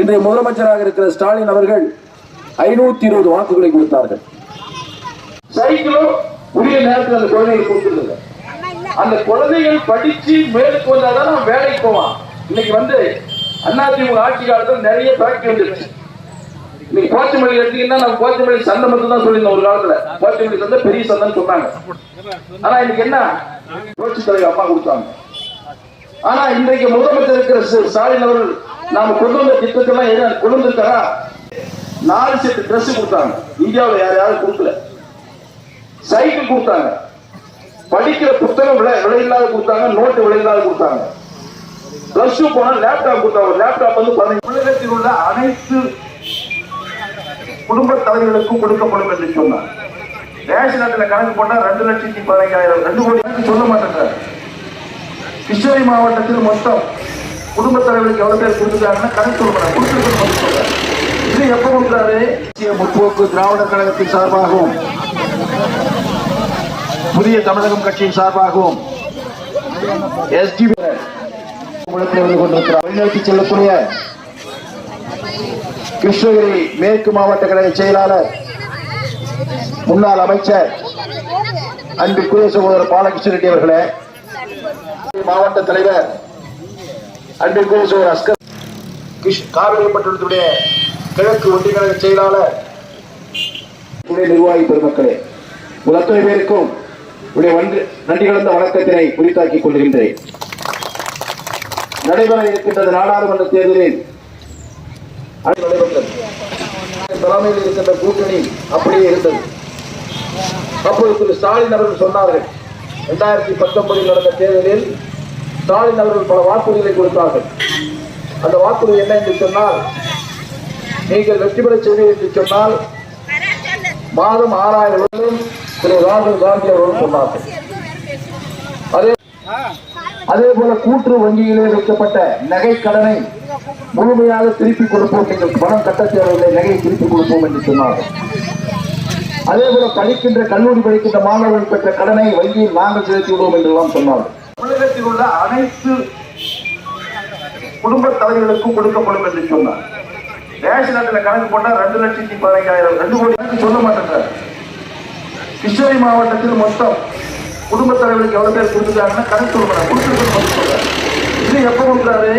இன்றைய முதலமைச்சராக இருக்கிற ஸ்டாலின் அவர்கள் ஐநூத்தி இருபது வாக்குகளை கொடுத்தார்கள். சைக்கிளும் உரிய நேரத்தில் அந்த குழந்தைகள் கொடுத்துருங்க. அந்த குழந்தைகள் படிச்சு மேலுக்கு வந்தாதான் அவன் வேலைக்கு போவான். இன்னைக்கு வந்து அதிமுக ஆட்சி காலத்தில் நிறைய ஃபேக்டரி வந்துருச்சு. இன்னைக்கு போச்சமல்லி எடுத்தீங்கன்னா நம்ம போச்சமல்லி சந்தை மட்டும் தான் சொல்லியிருந்தோம் ஒரு காலத்துல. போச்சமல்லி சந்தை பெரிய சந்தைன்னு சொன்னாங்க. ஆனா இன்னைக்கு என்ன? புரட்சி தலைவர் அம்மா கொடுத்தாங்க. ஆனா இன்றைக்கு முதலமைச்சர் இருக்கிற ஸ்டாலின் அவர்கள் நம்ம கொண்டு திட்டத்தெல்லாம் என்ன? கொண்டு நாலு செட்டு ட்ரெஸ் கொடுத்தாங்க. இந்தியாவில் யார் யாரும் கொடுக்கல. சைக்கிள் கொடுத்தாங்க. படிக்கிற புத்தகம் விலை விலையில்லாத கொடுத்தாங்க நோட்டு விலையில்லாத கொடுத்தாங்க. பிளஸ் டூ போனா லேப்டாப் கொடுத்தாங்க லேப்டாப் வந்து பதினஞ்சு உலகத்தில் உள்ள அனைத்து குடும்ப தலைவர்களுக்கும் கொடுக்கப்படும் என்று சொன்னார். ரேஷன் கணக்கு போட்டா ரெண்டு லட்சத்தி பதினைஞ்சாயிரம் ரெண்டு கோடி சொல்ல மாட்டேங்கிறார் கிருஷ்ணகிரி மாவட்டத்தில் மொத்தம் குடும்ப தலைவருக்கு எவ்வளவு பேர் கொடுத்துருக்காங்கன்னா கணக்கு சொல்ல கொடுத்துருக்கணும் மட்டும் சொல்றாரு. இது எப்ப கொடுக்குறாரு? முற்போக்கு திராவிட கழகத்தின் சார்பாகவும் புதிய தமிழகம் கட்சியின் சார்பாகவும் எஸ்டி வழிநடத்தி செல்லக்கூடிய கிருஷ்ணகிரி மேற்கு மாவட்ட கழக செயலாளர் முன்னாள் அமைச்சர் அன்பிற்குரிய சகோதரர் பாலகிருஷ்ண ரெட்டி அவர்களே மாவட்ட தலைவர் அன்பிற்குரிய சகோதரர் அஸ்கர் கிஷ் காவிரிப்பட்டினத்துடைய கிழக்கு ஒன்றிய கழக செயலாளர். துணை நிர்வாகி பெருமக்களே உங்கள் அத்தனை பேருக்கும் உடைய வன்றி- நன்றி கலந்த வணக்கத்தினை குறித்தாக்கிக் கொள்கின்றேன். நடைபெற இருக்கின்றது நாடாளுமன்ற தேர்தலில். தலைமையில் இருக்கின்ற கூட்டணி அப்படியே இருந்தது. அப்போது திரு ஸ்டாலின் அவர்கள் சொன்னார்கள் இரண்டாயிரத்தி பத்தொன்பதில் நடந்த தேர்தலில் ஸ்டாலின் அவர்கள் பல வாக்குறுதிகளை கொடுத்தார்கள். அந்த வாக்குறுதி என்ன என்று சொன்னால் நீங்கள் வெற்றி பெற செய்வீர்கள் என்று சொன்னால் மாதம் ஆறாயிரம் ரூபாயும் திரு ராகுல் காந்தி அவர்கள் சொன்னார்கள். அதே அதே போல கூட்டு வங்கியிலே வைக்கப்பட்ட நகை கடனை முழுமையாக திருப்பி கொடுப்போம். நீங்கள் பணம் கட்ட தேவையில்லை நகையை திருப்பி கொடுப்போம் என்று சொன்னார்கள். அதே போல படிக்கின்ற கல்லூரி படிக்கின்ற மாணவர்கள் பெற்ற கடனை வங்கியில் நாங்கள் செலுத்தி விடுவோம் என்றெல்லாம் சொன்னார்கள். தமிழகத்தில் உள்ள அனைத்து குடும்ப தலைவர்களுக்கும் கொடுக்கப்படும் என்று சொன்னார். ரேஷன் அட்டையில் கணக்கு போட்டால் ரெண்டு லட்சத்தி பதினைஞ்சாயிரம் ரெண்டு கோடி சொல்ல மாட்டேங்கிறார் கிருஷ்ணகிரி மாவட்டத்தில் மொத்தம் குடும்ப தலைவருக்கு எவ்வளவு பேர் கொடுத்துருக்காங்கன்னா கணக்கு சொல்ல மாட்டாங்க கொடுத்துருக்கணும் இது எப்ப கொடுக்குறாரு?